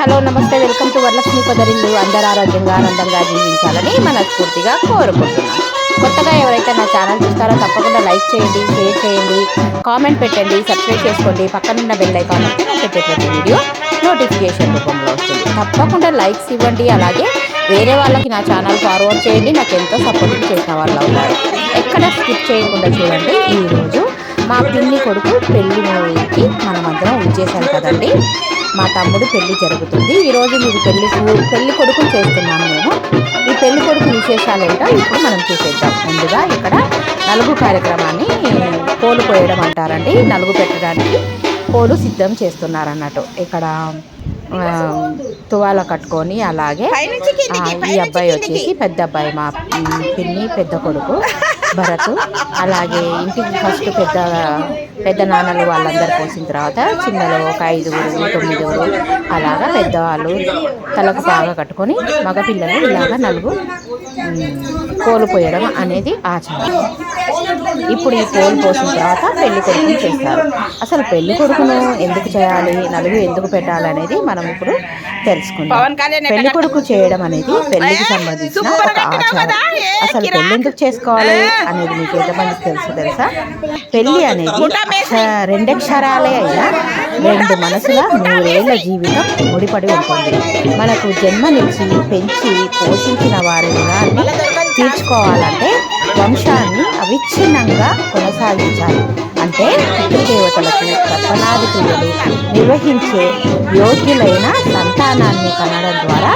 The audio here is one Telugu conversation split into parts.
హలో నమస్తే వెల్కమ్ టు వరలక్ష్మి పదరిల్లు. అందరు ఆరోగ్యంగా ఆనందంగా జీవించాలని మనస్ఫూర్తిగా కోరుకుంటున్నాను కొత్తగా ఎవరైతే నా ఛానల్ చూస్తారో తప్పకుండా లైక్ చేయండి షేర్ చేయండి కామెంట్ పెట్టండి సబ్స్క్రైబ్ చేసుకోండి. పక్కనున్న బెల్ ఐకాన్ నొక్కి నేను పెట్టే ప్రతి వీడియో నోటిఫికేషన్ రూపంలో వస్తుంది. తప్పకుండా లైక్స్ ఇవ్వండి. అలాగే వేరే వాళ్ళకి నా ఛానల్ ఫార్వర్డ్ చేయండి. నాకు ఎంతో సపోర్ట్ చేసిన వాళ్ళు అవుతారు ఎక్కడ స్కిప్ చేయకుండా చూడండి. ఈరోజు మా పిన్ని కొడుకు పెళ్ళికి మనమందరం ఇచ్చేసాం కదండి. మా తమ్ముడు పెళ్ళి జరుగుతుంది. ఈరోజు మీరు పెళ్ళి పెళ్ళి కొడుకు చేస్తున్నాము మేము. ఈ పెళ్ళి కొడుకు విశేషాలు ఏంటో ఇప్పుడు మనం చూసేద్దాం. ముందుగా ఇక్కడ నలుగు కార్యక్రమాన్ని పోలు పోయడం అంటారండి. నలుగు పెట్టడానికి పోలు సిద్ధం చేస్తున్నారన్నట్టు. ఇక్కడ తువాల కట్టుకొని అలాగే ఈ అబ్బాయి వచ్చేసి పెద్ద అబ్బాయి మా పిన్ని పెద్ద కొడుకు. భరత్ అలాగే ఇంటికి ఫస్ట్ పెద్ద పెద్ద నాన్నలు వాళ్ళందరూ పోసిన తర్వాత చిన్నలు ఒక ఐదుగురు తొమ్మిదిగురు అలాగా పెద్దవాళ్ళు తలకు బాగా కట్టుకొని మగపిల్లలు ఇలాగ నలుగు కోల్పోయడం అనేది ఆచారం. ఇప్పుడు ఈ పోలు పోసిన తర్వాత పెళ్ళి కొడుకుని చేస్తారు. అసలు పెళ్ళి కొడుకును ఎందుకు చేయాలి? నలుగు ఎందుకు పెట్టాలి అనేది మనం ఇప్పుడు తెలుసుకుందాం. పెళ్ళి కొడుకు చేయడం అనేది పెళ్ళికి సంబంధించిన ఒక ఆచారం. అసలు పెళ్ళి ఎందుకు చేసుకోవాలి అనేది మీకు ఎంతమందికి తెలుసు తెలుసా? పెళ్ళి అనేది రెండక్షరాలే అయినా రెండు మనసుల నూరేళ్ళ జీవితం ముడిపడి ఉంటుంది. మనకు జన్మనిచ్చి పెంచి పోషించిన వారి రుణాన్ని తీర్చుకోవాలంటే వంశాన్ని అవిచ్ఛిన్నంగా కొనసాగించాలి. అంటే పితృదేవతలకు తర్పణాది క్రియలు నిర్వహించే యోగ్యులైన సంతానాన్ని కనడం ద్వారా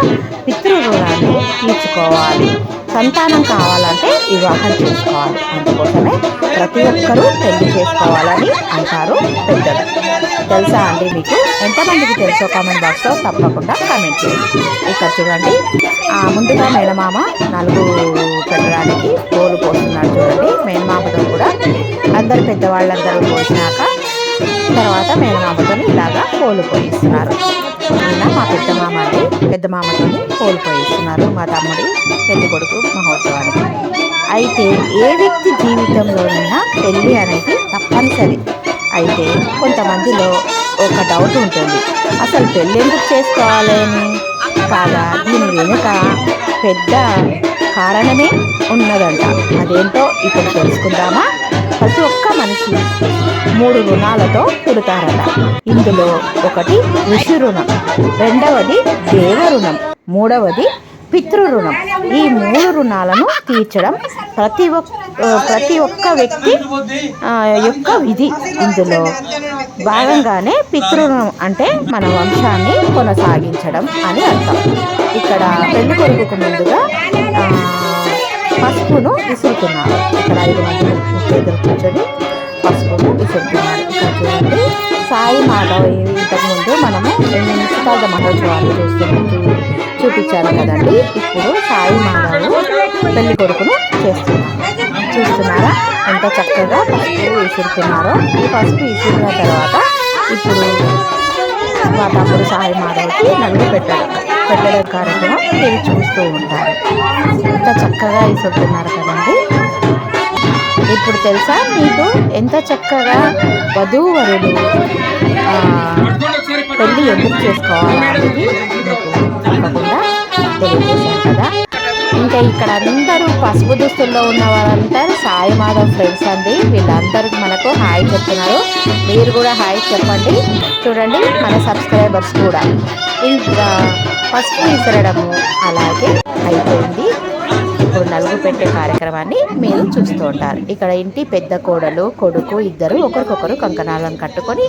పితృరుణాన్ని తీర్చుకోవాలి. సంతానం కావాలంటే వివాహం చేసుకోవాలి. అందుకోసమే ప్రతి ఒక్కరూ పెళ్ళి చేసుకోవాలని అంటారు పెద్దలు. తెలుసా అండి మీకు? ఎంతమందికి తెలుసో కామెంట్ బాక్స్లో తప్పకుండా కామెంట్ చేయండి. ఇక్కడ చూడండి. ముందుగా మేనమామ నలుగు పెట్టడానికి పోలు పోస్తున్నారు చూడండి. మేనమామతో కూడా అందరు పెద్దవాళ్ళందరూ పోసినాక తర్వాత మేనమామతో ఇలాగా పోలు పోయిస్తున్నారు. ఈయన మా పెద్ద మామ అండి. పెద్ద మామతోని కోల్పోయిస్తున్నారు మా తమ్ముడి పెళ్ళి కొడుకు మహోత్సవానికి. అయితే ఏ వ్యక్తి జీవితంలోనైనా పెళ్ళి అనేది తప్పనిసరి. అయితే కొంతమందిలో ఒక డౌట్ ఉంటుంది. అసలు పెళ్ళి ఎందుకు చేసుకోవాలి కాగా దీని వెనుక పెద్ద కారణమే ఉన్నదంట. అదేంటో ఇప్పుడు తెలుసుకుందామా? ప్రతి ఒక్క మనిషి మూడు రుణాలతో పుడతారట. ఇందులో ఒకటి ఋషి రుణం రెండవది దేవ రుణం మూడవది పితృరుణం. ఈ మూడు రుణాలను తీర్చడం ప్రతి ఒక్క ప్రతి ఒక్క వ్యక్తి యొక్క విధి. ఇందులో భాగంగానే పితృరుణం అంటే మన వంశాన్ని కొనసాగించడం అని అర్థం. ఇక్కడ పెళ్ళి కొడుకుకు ముందుగా పసుపును విసురుతున్నారు ఇక్కడ ఐదు మంది ముఖ్యులు కూర్చొని పసుపును విసురుతున్నారు ఇక్కడ చూడండి సాయి మాధవ్ ఇంతకుముందు మనము నిశ్చితార్థ మహోత్సవాలు చూస్తున్నట్టు చూపించాను కదండి. ఇప్పుడు సాయి మాధవ్ పెళ్ళి కొడుకును చేస్తున్నారు. చూస్తున్నారా? ఎంత చక్కగా పసుపు విసురుతున్నారో. ఈ పసుపు విసిరిన తర్వాత ఇప్పుడు మా తమ్ముడు సాయి మాధవ్కి నలుగు పెట్టాడు పెట్టడం కార్యక్రమం మీరు చూస్తూ ఉంటారు. ఎంత చక్కగా విసురుతున్నారు కదండి ఇప్పుడు తెలుసా మీకు ఎంత చక్కగా వధూవరులు ఆ, పెళ్ళి ఎందుకు చేసుకోవాలా అనేది తప్పకుండా తెలియజేశాను కదా. ఇంకా ఇక్కడ అందరూ పసుపు దుస్తుల్లో ఉన్న వారందరూ సాయి మాధవ్ ఫ్రెండ్స్ అండి. వీళ్ళందరికీ మనకు హాయ్ చెప్తున్నారు. మీరు కూడా హాయ్ చెప్పండి. చూడండి మన సబ్స్క్రైబర్స్ కూడా. ఇంకా పసుపు విసరడము. అలాగే అయిపోయింది. ఇప్పుడు నలుగు పెట్టే కార్యక్రమాన్ని మీరు చూస్తూ ఉంటారు. ఇక్కడ ఇంటి పెద్ద కోడలు కొడుకు ఇద్దరు ఒకరికొకరు కంకణాలను కట్టుకొని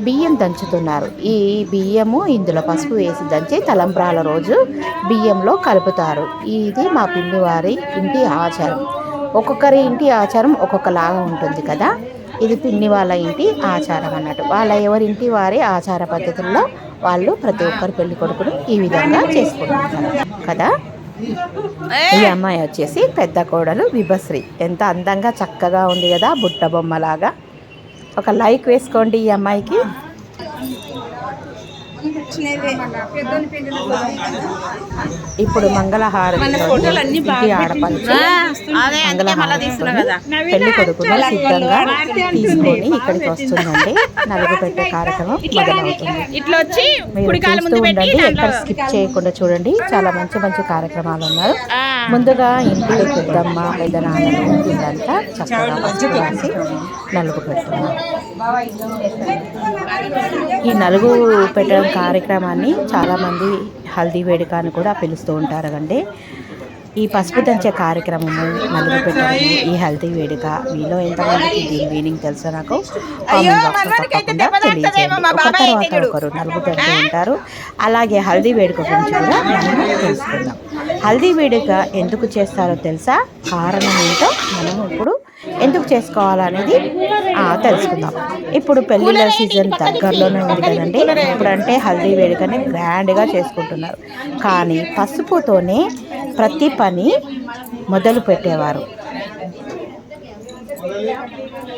బియ్యం దంచుతున్నారు. ఈ బియ్యము ఇందులో పసుపు వేసి దంచి తలంబ్రాల రోజు బియ్యంలో కలుపుతారు. ఇది మా పిన్నివారి వారి ఇంటి ఆచారం. ఒక్కొక్కరి ఇంటి ఆచారం ఒక్కొక్కలాగా ఉంటుంది కదా. ఇది పిన్ని వాళ్ళ ఇంటి ఆచారం అన్నట్టు. వాళ్ళ ఎవరింటి వారి ఆచార పద్ధతుల్లో వాళ్ళు ప్రతి ఒక్కరి పెళ్ళి కొడుకును ఈ విధంగా చేసుకుంటుంటారు కదా? ఈ అమ్మాయి వచ్చేసి పెద్ద కోడలు విభశ్రీ. ఎంత అందంగా చక్కగా ఉంది కదా బుట్ట బొమ్మలాగా. ఒక లైక్ వేసుకోండి ఈ అమ్మాయికి. ఇప్పుడు మంగళహారతి పెళ్ళి కొడుకును సిద్ధంగా తీసుకొని ఇక్కడికి వస్తుందండి నలుగు పెట్టే కార్యక్రమం మొదలవుతుంది. ఇట్లా వచ్చి మీరు చూస్తూ ఉండండి ఎక్కడ స్కిప్ చేయకుండా చూడండి. చాలా మంచి మంచి కార్యక్రమాలు ఉన్నారు. ముందుగా ఇంటి పెద్దమ్మ పెద్ద నాన్నలు వీళ్ళంతా చక్కగా రాసి నలుగు పెడుతున్నారు ఈ నలుగు పెట్టడం కార్యక్రమాన్ని చాలామంది హల్దీ వేడుక అని కూడా పిలుస్తూ ఉంటారు కండి ఈ పసుపు దంచే కార్యక్రమము నలుగు పెట్టడము ఈ హల్దీ వేడుక మీలో ఎంతమందికి దీని మీనింగ్ తెలుసో నాకు కామెంట్ బాక్స్లో తప్పకుండా తెలియజేయండి. ఒక తర్వాత ఒకరు నలుగు పెడుతూ ఉంటారు. అలాగే హల్దీ వేడుక గురించి కూడా మనం తెలుసుకుందాం. హల్దీ వేడుక ఎందుకు చేస్తారో తెలుసా? కారణం ఏంటో మనం ఇప్పుడు ఎందుకు చేసుకోవాలనేది తెలుసుకుందాం. ఇప్పుడు పెళ్ళిళ్ళ సీజన్ దగ్గరలోనే ఉంది కదండి. ఇప్పుడంటే హల్దీ వేడుకని గ్రాండ్గా చేసుకుంటున్నారు. కానీ పసుపుతోనే ప్రతి పని మొదలు పెట్టేవారు.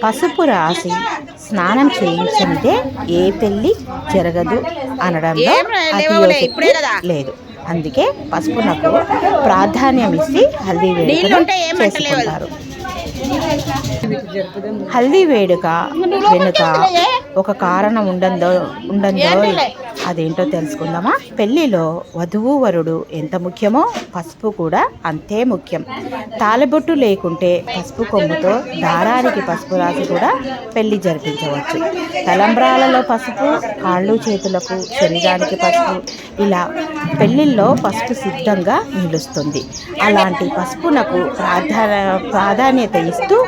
పసుపు రాసి స్నానం చేయించనిదే ఏ పెళ్ళి జరగదు అనడంలో లేదు. అందుకే పసుపునకు ప్రాధాన్యం ఇచ్చి హల్దీ వేడుకను చేసుకుంటారు. హల్దీ వేడుక వెనుక ఒక కారణం ఉండందో ఉండందో అదేంటో తెలుసుకుందామా? పెళ్ళిలో వధువు వరుడు ఎంత ముఖ్యమో పసుపు కూడా అంతే ముఖ్యం. తాలిబొట్టు లేకుంటే పసుపు కొమ్ముతో దారానికి పసుపు రాసి కూడా పెళ్ళి జరిపించవచ్చు. తలంబ్రాలలో పసుపు కాళ్ళు చేతులకు శరీరానికి పసుపు ఇలా పెళ్ళిల్లో పసుపు సిద్ధంగా నిలుస్తుంది. అలాంటి పసుపునకు ప్రాధాన్య ప్రాధాన్యత ఇస్తూ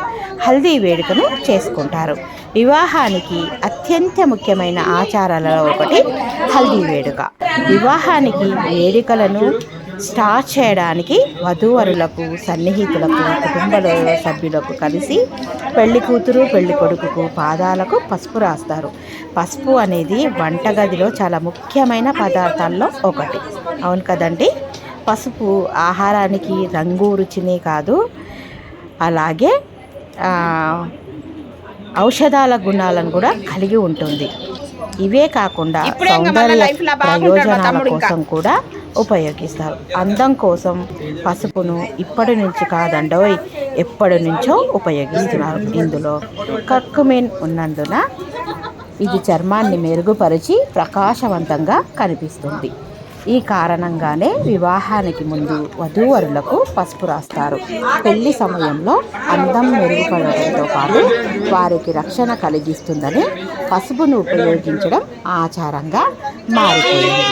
హల్దీ వేడుకను చేసుకుంటారు. వివాహానికి అత్యంత ముఖ్యమైన ఆచారాలలో ఒకటి హల్దీ వేడుక. వివాహానికి వేడుకలను స్టార్ట్ చేయడానికి వధూవరులకు సన్నిహితులకు కుటుంబ సభ్యులకు కలిసి పెళ్ళి కూతురు పెళ్ళి కొడుకుకు పాదాలకు పసుపు రాస్తారు. పసుపు అనేది వంటగదిలో చాలా ముఖ్యమైన పదార్థాల్లో ఒకటి. అవును కదండి? పసుపు ఆహారానికి రంగు రుచిని కాదు అలాగే ఔషధాల గుణాలను కూడా కలిగి ఉంటుంది. ఇవే కాకుండా సౌందర్య ప్రయోజనాల. కోసం కూడా ఉపయోగిస్తారు. అందం కోసం పసుపును ఇప్పటి నుంచి కాదండోయ్ ఎప్పటి నుంచో ఉపయోగిస్తున్నారు. ఇందులో కక్కుమెన్ ఉన్నందున ఇది చర్మాన్ని మెరుగుపరిచి ప్రకాశవంతంగా కనిపిస్తుంది. ఈ కారణంగానే వివాహానికి ముందు వధూవరులకు పసుపు రాస్తారు. పెళ్ళి సమయంలో అందం మెరుగుపడటంతో పాటు వారికి రక్షణ కలిగిస్తుందని పసుపును ఉపయోగించడం ఆచారంగా మారిపోయింది.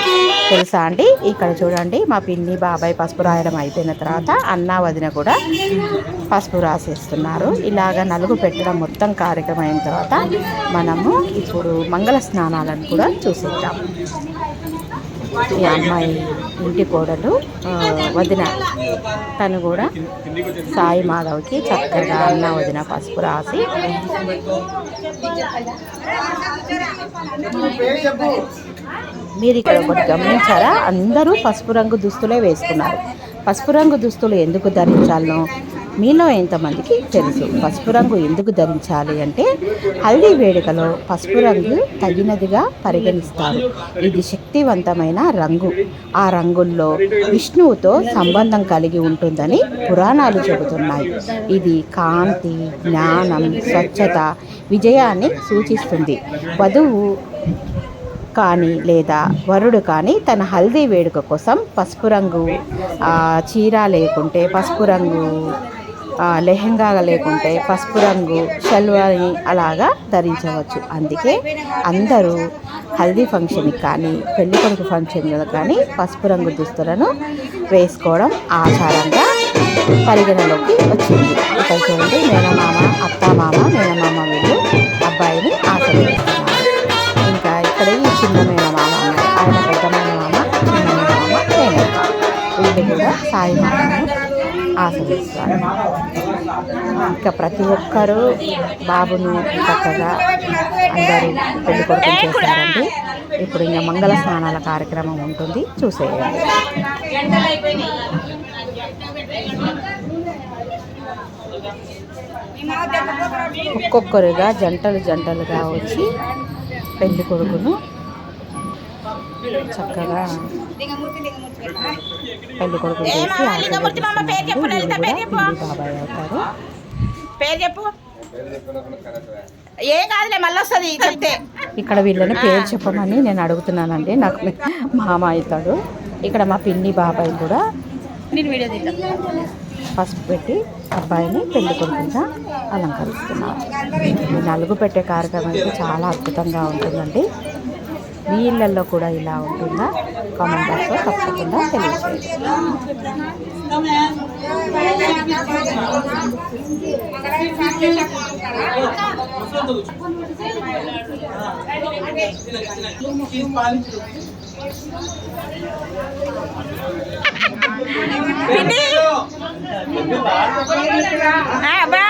తెలుసా అండి? ఇక్కడ చూడండి మా పిన్ని బాబాయ్ పసుపు రాయడం అయిపోయిన తర్వాత అన్న వదిన కూడా పసుపు రాసేస్తున్నారు. ఇలాగ నలుగు పెట్టడం మొత్తం కార్యక్రమం అయిన తర్వాత మనము ఇప్పుడు మంగళ స్నానాలను కూడా చూసేద్దాం. ఈ అమ్మాయి ఇంటి కోడలు వదిన. తను కూడా సాయి మాధవ్కి చక్కగా అన్న వదిన పసుపు రాసి మీరు ఇక్కడ ఒకటి గమనించారా? అందరూ పసుపు రంగు దుస్తులే వేసుకున్నారు. పసుపు రంగు దుస్తులు ఎందుకు ధరించాలనో మీలో ఎంతమందికి తెలుసు? పసుపు రంగు ఎందుకు ధరించాలి అంటే హల్దీ వేడుకలో పసుపు రంగు తగినదిగా పరిగణిస్తారు. ఇది శక్తివంతమైన రంగు. ఆ రంగుల్లో విష్ణువుతో సంబంధం కలిగి ఉంటుందని పురాణాలు చెబుతున్నాయి. ఇది కాంతి జ్ఞానం స్వచ్ఛత విజయాన్ని సూచిస్తుంది. వధువు కానీ లేదా వరుడు కానీ తన హల్దీ వేడుక కోసం పసుపు రంగు చీర లేకుంటే పసుపు రంగు ఆ, లేకుంటే పసుపు రంగు షల్వాని అలాగా ధరించవచ్చు. అందుకే అందరూ హల్దీ ఫంక్షన్కి కానీ పెళ్ళి కొడుకు ఫంక్షన్లో కానీ పసుపు రంగు దుస్తులను వేసుకోవడం ఆచారంగా పరిగణలోకి వచ్చింది. ఇక్కడ చూడండి మేనమామ అత్తామామ మేనమామ వీళ్ళు అబ్బాయిని ఆశీర్వదిస్తున్నారు. ఇంకా ఇక్కడ ఈ చిన్న మేనమామ ఆయన పెద్ద మేనమామ చిన్న మేనమామ మేనమామ వీళ్ళు కూడా సాయి మామను ఆశ్రయిస్తారు ఇంకా ప్రతి ఒక్కరూ బాబును చక్కగా అందరూ పెళ్ళి కొడుకుని చేస్తారండి ఇప్పుడు ఇంకా మంగళ స్నానాల కార్యక్రమం ఉంటుంది. చూసేయండి. ఒక్కొక్కరుగా జంటలు జంటలుగా వచ్చి పెళ్ళి కొడుకును చక్కగా పెళ్ళి కొడుకు చేసి. బాబాయ్ అవుతారు. పేరు చెప్పు. ఏం కాదులే మళ్ళీ వస్తుంది చెప్తే. ఇక్కడ వీళ్ళని పేరు చెప్పమని నేను అడుగుతున్నానండి. నాకు మామ అవుతాడు. ఇక్కడ మా పిన్ని బాబాయ్ కూడా నేను వీడియో పసుపు పెట్టి అబ్బాయిని పెళ్ళి కొడుకుగా అలంకరిస్తున్నారు. ఈ నలుగు పెట్టే కార్యక్రమం అయితే చాలా అద్భుతంగా ఉంటుందండి. మీ ఇళ్ళల్లో కూడా ఇలా ఉంటుందా? కామెంట్ బాక్స్లో తప్పకుండా తెలియజేయండి. పిన్ని ఆ, బా.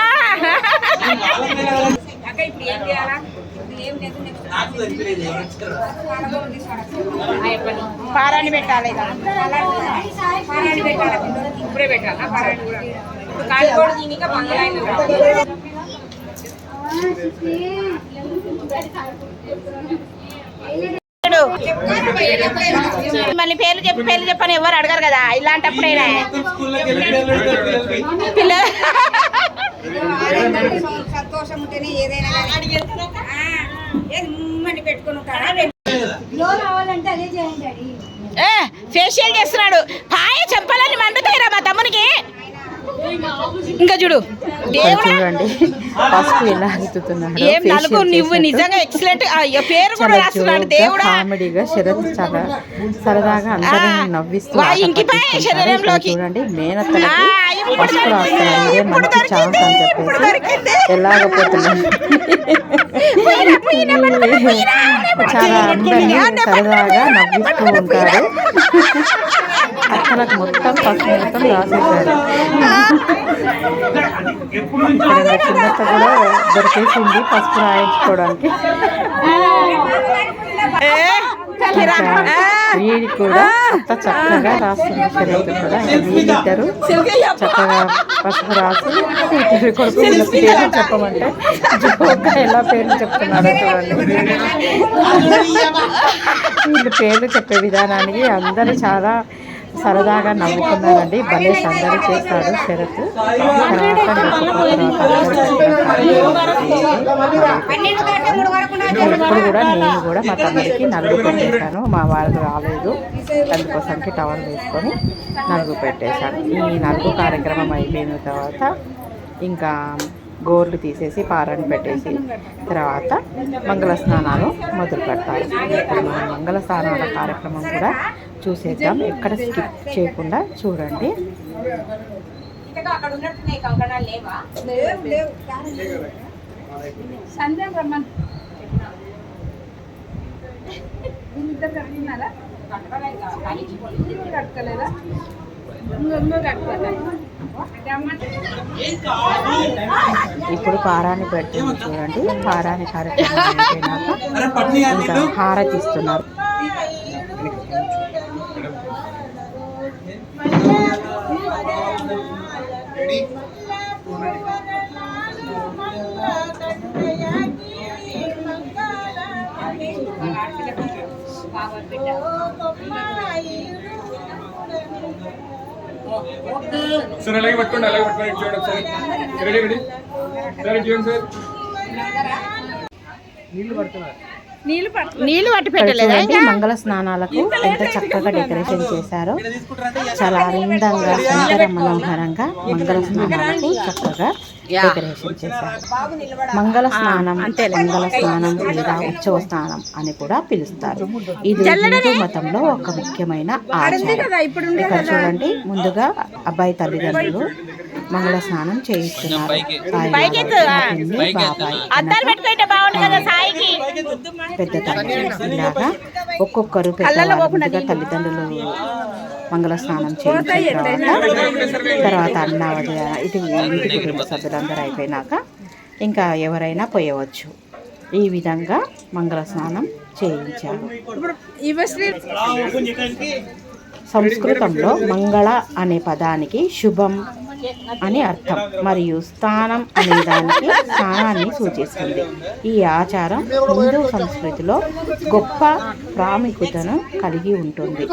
పారాన్ని పెట్టాలి. ఇప్పుడే పెట్టాలా? కూడా. ఇప్పుడు కాలిగోడు దీనిక మంగళాయన రావాలి చూడు. మళ్ళీ పేర్లు చెప్పి పేర్లు చెప్పని ఎవరు అడగరు కదా? ఇలాంటప్పుడైనా. పిల్ల సంతోషం ఉంటేనే ఏదైనా ఫేషియల్ చేస్తున్నాడు. పాయ చెప్పాలని మండుతాయిరా మా తమ్మునికి. ఇంకా చూడు. చూడండి. అరుతున్నాడు ఏం నలుగు నువ్వు నిజంగా ఎక్సలెంట్ పేరు కూడా రాస్తున్నాడు దేవుడా. కామెడీగా శరత్ చాలా సరదాగా అందరిని ఆ, నవ్విస్తూ వా, ఆట ఇంకిపోయాయి పట్టిస్తుంటారు. శరీరంలోకి. ఇక్కడ చూడండి ఇప్పుడు పసుపు రాస్తారు ఇదే మంచి ఛాన్స్ అని చెప్పేసి. ఎలాగపోతున్నాడు చాలా అందరినీ సరదాగా నవ్విస్తూ ఉంటారు. అక్కలకు మొత్తం పసుపు మొత్తం రాసేశారు. ఇక్కడ చిన్నత్త కూడా దొరికేసింది పసుపు రాయించుకోవడానికి. వీడి కూడా అంత చక్కగా రాస్తుంది. శరీరం కూడా వీళ్ళిద్దరు చక్కగా పసుపు రాసి ఇద్దరు కొడుకు వీళ్ళ పేర్లు చెప్పమంటే జోక్గా ఎలా పేర్లు చెప్తున్నారో చూడండి వీళ్ళు పేర్లు చెప్పే విధానానికి అందరూ చాలా సరదాగా నవ్వుకున్నారండి. భలే సందడి చేశాడు శరత్. ఎప్పుడు కూడా నేను కూడా మా తమ్ముడికి నలుగు పెట్టేశాను. మా వాళ్ళకి రాలేదు. అందుకోసంకి టవల్ వేసుకొని నలుగు పెట్టేశాను. ఈ నలుగు కార్యక్రమం అయిపోయిన తర్వాత ఇంకా గోర్లు తీసేసి పారని పెట్టేసి తర్వాత మంగళ స్నానాలు మొదలు పెడతారు. ఇప్పుడు మంగళ స్నానాల కార్యక్రమం కూడా చూసేద్దాం. ఎక్కడ స్కిప్ చేయకుండా చూడండి. ఇంతగా అక్కడ ఉన్నట్టున్నాయి కంకణాలు లేవా ఇప్పుడు పారాన్ని పెడుతుంది చూడండి. పారాని కార్యక్రమం అయిపోయినాక ఇంకా హారతి ఇస్తున్నారు సార్ అలాగే పట్టుకోండి అలాగే పట్టుకోండి. చూడండి ఒకసారి. Ready ready. సరే చూడండి సార్. నీళ్ళు పట్టి ఇక్కడ పెట్టలేదా చూడండి మంగళ స్నానాలకు ఎంత చక్కగా డెకరేషన్ చేశారో చాలా అందంగా సుందర మనోహరంగా మంగళ స్నానాలకు చక్కగా డెకరేషన్ చేశారు. మంగళ స్నానం మంగళ స్నానం లేదా ఉత్సవ స్నానం అని కూడా పిలుస్తారు. ఇది హిందూ మతంలో ఒక ముఖ్యమైన ఆచారం. ఇక్కడ చూడండి ముందుగా అబ్బాయి తల్లిదండ్రులు మంగళ స్నానం చేయిస్తున్నారు. పెద్ద తల్లి ఇలాగా ఒక్కొక్కరు పెద్దవాళ్ళు తల్లిదండ్రులు మంగళ స్నానం చేయించిన తర్వాత తర్వాత అన్న ఇది ఇంటి కుటుంబ సభ్యులందరూ అయిపోయినాక ఇంకా ఎవరైనా పోయవచ్చు. ఈ విధంగా మంగళ స్నానం చేయించారు. సంస్కృతంలో మంగళ అనే పదానికి శుభం అని అర్థం మరియు స్థానం అనే దానికి స్థానాన్ని సూచిస్తుంది. ఈ ఆచారం హిందూ సంస్కృతిలో గొప్ప ప్రాముఖ్యతను కలిగి ఉంటుంది.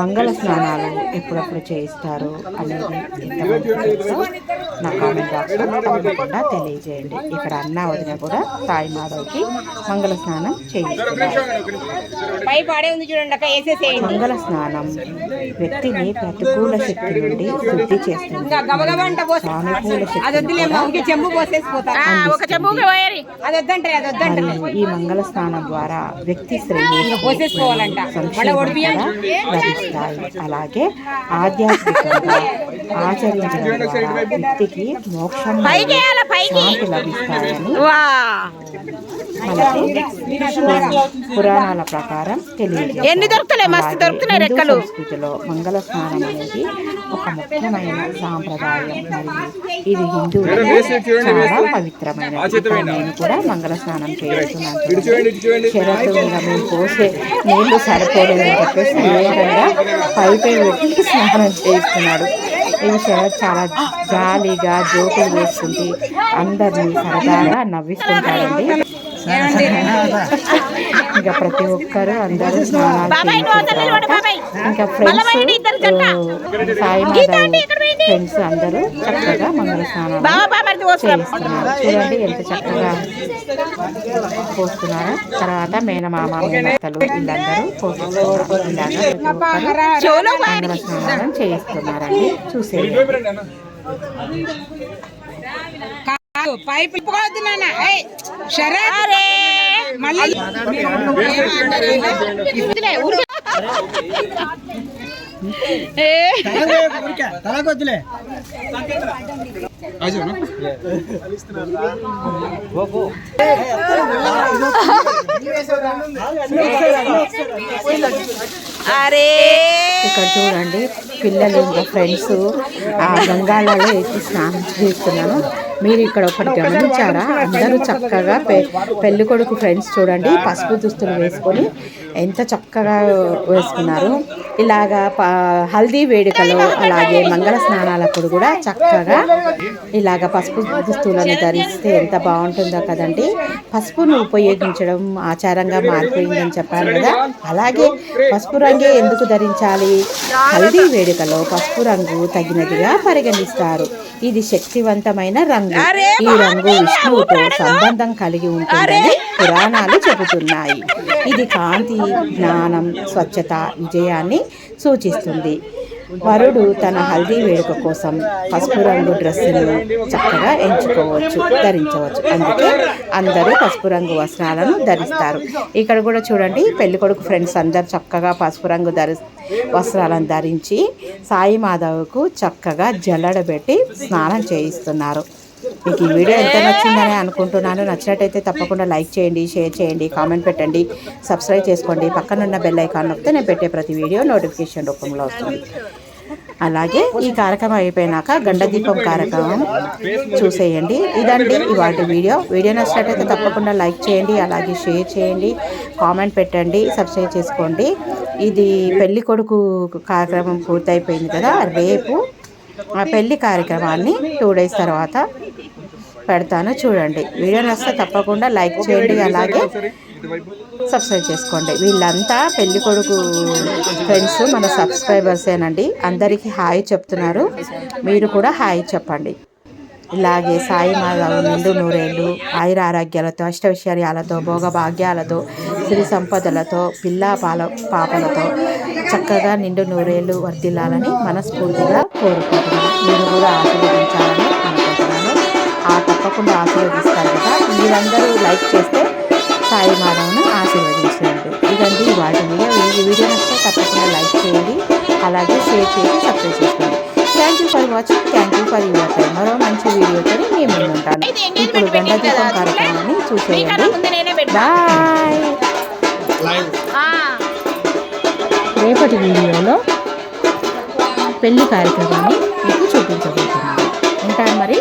మంగళ స్నానాలు ఎప్పుడప్పుడు చేయిస్తారు అనేది తెలుసో నా కామెంట్ బాక్స్లో తప్పకుండా తెలియజేయండి. ఇక్కడ అన్న వదిన కూడా సాయి మాధవ్కి మంగళ స్నానం చేయిస్తున్నారు. పై పాడే ఉంది చూడండి అక్క వేసేసేయండి. మంగళ స్నానం వ్యక్తిని ప్రతికూల శక్తి నుండి శుద్ధి చేస్తుంది. సానుకూల శక్తి ఈ మంగళ స్నానం ద్వారా వ్యక్తి శ్రేయస్సు పోసేసుకోవాలంట. సంక్షేమం కూడా లభిస్తాయి అలాగే ఆధ్యాత్మికంగా ఆచరించడం ద్వారా వ్యక్తికి మోక్షం మరియు శాంతి లభిస్తాయని వా మనకి పురాణాల ప్రకారం తెలియజేస్తారు. ఎన్ని? మస్తు దొరుకుతున్నాయి రెక్కలు. సంస్కృతిలో మంగళ స్నానం అనేది ఒక ముఖ్యమైన సాంప్రదాయం మరియు ఇది హిందువులకు చాలా పవిత్రమైనది ఇక్కడ నేను కూడా మంగళ స్నానం చేస్తున్నాను మేము పోసే నీళ్ళు సరిపోలేదని చెప్పేసి వేగంగా పైపై పెట్టి స్నానం చేస్తున్నాడు ఈ శరత్ చాలా జాలీగా జోకులు వేసుకుంటూ అందరినీ సరదాగా నవ్విస్తుంటారండి ఇంకా ప్రతి ఒక్కరు అందరూ ఇంకా ఫ్రెండ్స్ సాయి మాధవ్ ఫ్రెండ్స్ అందరూ చక్కగా మంగళ స్నానాలు చేయిస్తున్నారు. చూడండి ఎంత చక్కగా పోస్తున్నారు. తర్వాత మేనమామ మేనత్తలు వీళ్ళందరూ ఇలాగా మంగళ స్నానం చేయిస్తున్నారండి. అన్న పైపు మళ్ళీ తలకొద్దులే అరే. ఇక్కడ చూడండి పిల్లలు ఇంకా ఫ్రెండ్స్ ఆ గంగాలలో ఎక్కి స్నానం చేస్తున్నాను. మీరు ఇక్కడ ఒకటి గమనించారా? అందరూ చక్కగా పె పెళ్ళి కొడుకు ఫ్రెండ్స్ చూడండి పసుపు దుస్తులు వేసుకొని ఎంత చక్కగా వేసుకున్నారు. ఇలాగా హల్దీ వేడుకలో అలాగే మంగళ స్నానాలప్పుడు కూడా చక్కగా ఇలాగ పసుపు దుస్తులను ధరిస్తే ఎంత బాగుంటుందో కదండి. పసుపును ఉపయోగించడం ఆచారంగా మారిపోయిందని చెప్పాను కదా. అలాగే పసుపు రంగే ఎందుకు ధరించాలి? హల్దీ వేడుకలో పసుపు రంగు తగినదిగా పరిగణిస్తారు. ఇది శక్తివంతమైన రంగు. ఈ రంగు విష్ణువుతో సంబంధం కలిగి ఉంటుందని పురాణాలు చెబుతున్నాయి. ఇది కాంతి జ్ఞానం స్వచ్ఛత విజయాన్ని సూచిస్తుంది. వరుడు తన హల్దీ వేడుక కోసం పసుపు రంగు డ్రెస్సును చక్కగా ఎంచుకోవచ్చు ధరించవచ్చు. అందుకే అందరూ పసుపు రంగు వస్త్రాలను ధరిస్తారు. ఇక్కడ కూడా చూడండి పెళ్ళి కొడుకు ఫ్రెండ్స్ అందరు చక్కగా పసుపు రంగు ధరి వస్త్రాలను ధరించి సాయి మాధవ్కు చక్కగా జల్లడబెట్టి స్నానం చేయిస్తున్నారు. మీకు ఈ వీడియో ఎంత నచ్చిందని అనుకుంటున్నాను. నచ్చినట్టయితే తప్పకుండా లైక్ చేయండి షేర్ చేయండి కామెంట్ పెట్టండి సబ్స్క్రైబ్ చేసుకోండి. పక్కనున్న బెల్ ఐకాన్ నొక్కితే నేను పెట్టే ప్రతి వీడియో నోటిఫికేషన్ రూపంలో వస్తుంది. అలాగే ఈ కార్యక్రమం అయిపోయినాక గండదీపం కార్యక్రమం చూసేయండి. ఇదండి ఇవాటి వీడియో. వీడియో నచ్చినట్టయితే తప్పకుండా లైక్ చేయండి అలాగే షేర్ చేయండి కామెంట్ పెట్టండి సబ్స్క్రైబ్ చేసుకోండి. ఇది పెళ్ళి కొడుకు కార్యక్రమం పూర్తయిపోయింది కదా రేపు ఆ పెళ్ళి కార్యక్రమాన్ని టూ డేస్ తర్వాత పెడతాను చూడండి. వీడియో నచ్చితే తప్పకుండా లైక్ చేయండి అలాగే సబ్స్క్రైబ్ చేసుకోండి. వీళ్ళంతా పెళ్ళి కొడుకు ఫ్రెండ్స్ మన సబ్స్క్రైబర్సేనండి అందరికీ హాయ్ చెప్తున్నారు. మీరు కూడా హాయ్ చెప్పండి. ఇలాగే సాయి మాధవ్ నిండు నూరేళ్ళు ఆయుర ఆరోగ్యాలతో అష్టైశ్వర్యాలతో భోగభాగ్యాలతో సిరి సంపదలతో పిల్ల పాల పాపలతో చక్కగా నిండు నూరేళ్ళు వర్ధిల్లాలని మనస్ఫూర్తిగా కోరుకుంటున్నాను. మీరు కూడా ఆశీర్వదించాలని తప్పకుండా ఆశీర్వదిస్తారు కదా. మీరందరూ లైక్ చేస్తే సాయి మాధవ్ను ఆశీర్వదించండి. ఇదండి వాటి వీడియో ఈ వీడియో నచ్చితే తప్పకుండా లైక్ చేయండి. అలాగే షేర్ చేసి సబ్స్క్రైబ్ చేసుకోండి. Thank you for watching thank you for your time మరో మంచి వీడియోతో మీ ముందు ఉంటాను. ఇప్పుడు గంగాదీపం కార్యక్రమాన్ని చూసేయండి. ముందు బాయ్ రేపటి వీడియోలో పెళ్ళి కార్యక్రమాన్ని మీకు చూపించబోతున్నాను. ఉంటాను మరి.